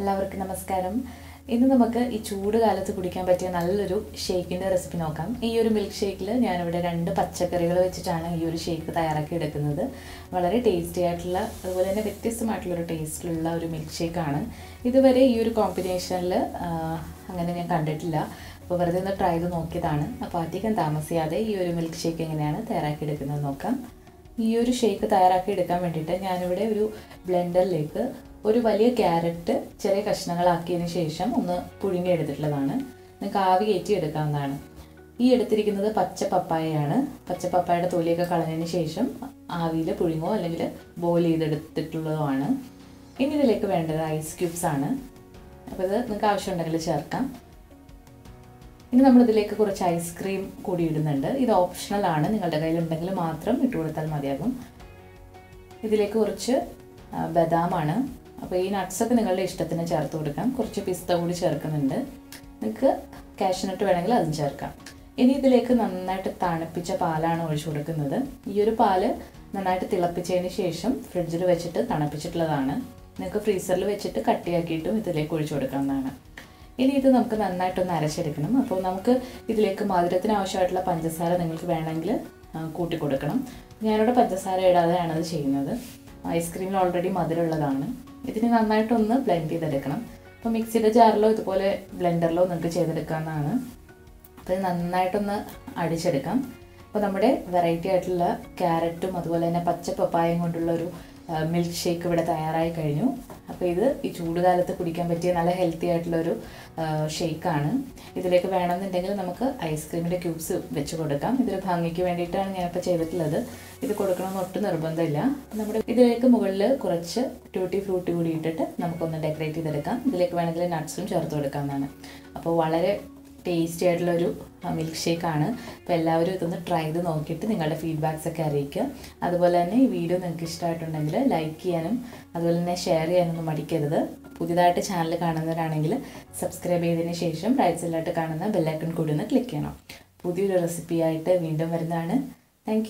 എല്ലാവർക്കും നമസ്കാരം. ഇന്ന് നമുക്ക് ഈ ചൂട് കാലത്ത് കുടിക്കാൻ പറ്റിയ നല്ലൊരു ഷേക്കിന്റെ റെസിപ്പി നോക്കാം. ഈ ഒരു മിൽക്ക് ഷേക്കിൽ ഞാനിവിടെ രണ്ട് പച്ചക്കറികൾ വെച്ചിട്ടാണ് ഈ ഒരു ഷേക്ക് തയ്യാറാക്കി എടുക്കുന്നത്. വളരെ ടേസ്റ്റി ആയിട്ടുള്ള അതുപോലെ തന്നെ വ്യത്യസ്തമായിട്ടുള്ളൊരു ടേസ്റ്റിലുള്ള ഒരു മിൽക്ക് ഷേക്കാണ് ഇതുവരെ ഈ ഒരു കോമ്പിനേഷനിൽ അങ്ങനെ ഞാൻ കണ്ടിട്ടില്ല. അപ്പോൾ വെറുതെ ഒന്ന് ട്രൈ ചെയ്ത് നോക്കിയതാണ്. അപ്പോൾ അധികം താമസിയാതെ ഈ ഒരു മിൽക്ക് ഷേക്ക് എങ്ങനെയാണ് തയ്യാറാക്കി എടുക്കുന്നത് നോക്കാം. ഈ ഒരു ഷേക്ക് തയ്യാറാക്കി എടുക്കാൻ വേണ്ടിയിട്ട് ഞാനിവിടെ ഒരു ബ്ലെൻഡറിലേക്ക് ഒരു വലിയ ക്യാരറ്റ് ചെറിയ കഷ്ണങ്ങളാക്കിയതിന് ശേഷം ഒന്ന് പുഴുങ്ങിയെടുത്തിട്ടുള്ളതാണ് നിങ്ങൾക്ക് ആവി കയറ്റി എടുക്കാവുന്നതാണ്. ഈ എടുത്തിരിക്കുന്നത് പച്ച പപ്പായയാണ്. പച്ച പപ്പായയുടെ തൊലിയൊക്കെ കളഞ്ഞതിന് ശേഷം ആവിയിൽ പുഴുങ്ങോ അല്ലെങ്കിൽ ബോയിൽ ചെയ്തെടുത്തിട്ടുള്ളതുമാണ്. ഇനി ഇതിലേക്ക് വേണ്ടത് ഐസ് ക്യൂബ്സ് ആണ്. അപ്പോൾ ഇത് നിങ്ങൾക്ക് ആവശ്യമുണ്ടെങ്കിൽ ചേർക്കാം. ഇനി നമ്മളിതിലേക്ക് കുറച്ച് ഐസ്ക്രീം കൂടി ഇടുന്നുണ്ട്. ഇത് ഓപ്ഷണൽ ആണ്. നിങ്ങളുടെ കയ്യിലുണ്ടെങ്കിൽ മാത്രം ഇട്ട് കൊടുത്താൽ മതിയാകും. ഇതിലേക്ക് കുറച്ച് ബദാമാണ്. അപ്പോൾ ഈ നട്ട്സൊക്കെ നിങ്ങളുടെ ഇഷ്ടത്തിന് ചേർത്ത് കൊടുക്കാം. കുറച്ച് പിസ്ത കൂടി ചേർക്കുന്നുണ്ട്. നിങ്ങൾക്ക് കാഷ്നട്ട് വേണമെങ്കിൽ അതും ചേർക്കാം. ഇനി ഇതിലേക്ക് നന്നായിട്ട് തണുപ്പിച്ച പാലാണ് ഒഴിച്ചു കൊടുക്കുന്നത്. ഈ ഒരു പാൽ നന്നായിട്ട് തിളപ്പിച്ചതിന് ശേഷം ഫ്രിഡ്ജിൽ വെച്ചിട്ട് തണുപ്പിച്ചിട്ടുള്ളതാണ്. നിങ്ങൾക്ക് ഫ്രീസറിൽ വെച്ചിട്ട് കട്ടിയാക്കിയിട്ടും ഇതിലേക്ക് ഒഴിച്ചു കൊടുക്കാവുന്നതാണ്. ഇനി ഇത് നമുക്ക് നന്നായിട്ടൊന്ന് അരച്ചെടുക്കണം. അപ്പോൾ നമുക്ക് ഇതിലേക്ക് മധുരത്തിന് ആവശ്യമായിട്ടുള്ള പഞ്ചസാര നിങ്ങൾക്ക് വേണമെങ്കിൽ കൂട്ടി കൊടുക്കണം ഞാനിവിടെ പഞ്ചസാര ഇടാതെയാണ് അത് ചെയ്യുന്നത്. ഐസ്ക്രീമിൽ ഓൾറെഡി മധുരമുള്ളതാണ്. ഇതിന് നന്നായിട്ടൊന്ന് ബ്ലെൻഡ് ചെയ്തെടുക്കണം. അപ്പോൾ മിക്സിയുടെ ജാറിലോ ഇതുപോലെ ബ്ലെൻഡറിലോ നിങ്ങൾക്ക് ചെയ്തെടുക്കാവുന്നതാണ്. അപ്പോൾ ഇത് നന്നായിട്ടൊന്ന് അടിച്ചെടുക്കാം. അപ്പോൾ നമ്മുടെ വെറൈറ്റി ആയിട്ടുള്ള ക്യാരറ്റും അതുപോലെ തന്നെ പച്ച കൊണ്ടുള്ള ഒരു മിൽക്ക് ഷേക്ക് ഇവിടെ തയ്യാറായി കഴിഞ്ഞു. അപ്പോൾ ഇത് ഈ ചൂടുകാലത്ത് കുടിക്കാൻ പറ്റിയ നല്ല ഹെൽത്തി ആയിട്ടുള്ളൊരു ഷേക്കാണ് ഇതിലേക്ക് വേണമെന്നുണ്ടെങ്കിൽ നമുക്ക് ഐസ്ക്രീമിന്റെ ക്യൂബ്സ് വെച്ച് കൊടുക്കാം. ഇതൊരു ഭംഗിക്ക് വേണ്ടിയിട്ടാണ് ഞാനിപ്പോൾ ചെയ്തിട്ടുള്ളത്. ഇത് കൊടുക്കണമെന്ന് ഒട്ടും നിർബന്ധമില്ല. നമ്മുടെ ഇതിലേക്ക് മുകളിൽ കുറച്ച് ട്യൂട്ടി ഫ്രൂട്ടി കൂടി ഇട്ടിട്ട് നമുക്കൊന്ന് ഡെക്കറേറ്റ് ചെയ്തെടുക്കാം. ഇതിലേക്ക് വേണമെങ്കിൽ നട്ട്സും ചേർത്ത് കൊടുക്കാവുന്നതാണ്. അപ്പോൾ വളരെ ടേസ്റ്റി ആയിട്ടുള്ളൊരു മിൽക്ക് ഷേക്കാണ് അപ്പോൾ എല്ലാവരും ഇതൊന്ന് ട്രൈ ചെയ്ത് നോക്കിയിട്ട് നിങ്ങളുടെ ഫീഡ്ബാക്സ് ഒക്കെ അറിയിക്കുക. അതുപോലെ തന്നെ ഈ വീഡിയോ നിങ്ങൾക്ക് ഇഷ്ടമായിട്ടുണ്ടെങ്കിൽ ലൈക്ക് ചെയ്യാനും അതുപോലെ തന്നെ ഷെയർ ചെയ്യാനൊന്നും മടിക്കരുത്. പുതിയതായിട്ട് ചാനൽ കാണുന്നവരാണെങ്കിൽ സബ്സ്ക്രൈബ് ചെയ്തതിന് ശേഷം റൈറ്റ് സൈഡിലായിട്ട് കാണുന്ന ബെല്ലൈക്കൺ കൂടി ഒന്ന് ക്ലിക്ക് ചെയ്യണം. പുതിയൊരു റെസിപ്പിയായിട്ട് വീണ്ടും വരുന്നതാണ്. താങ്ക്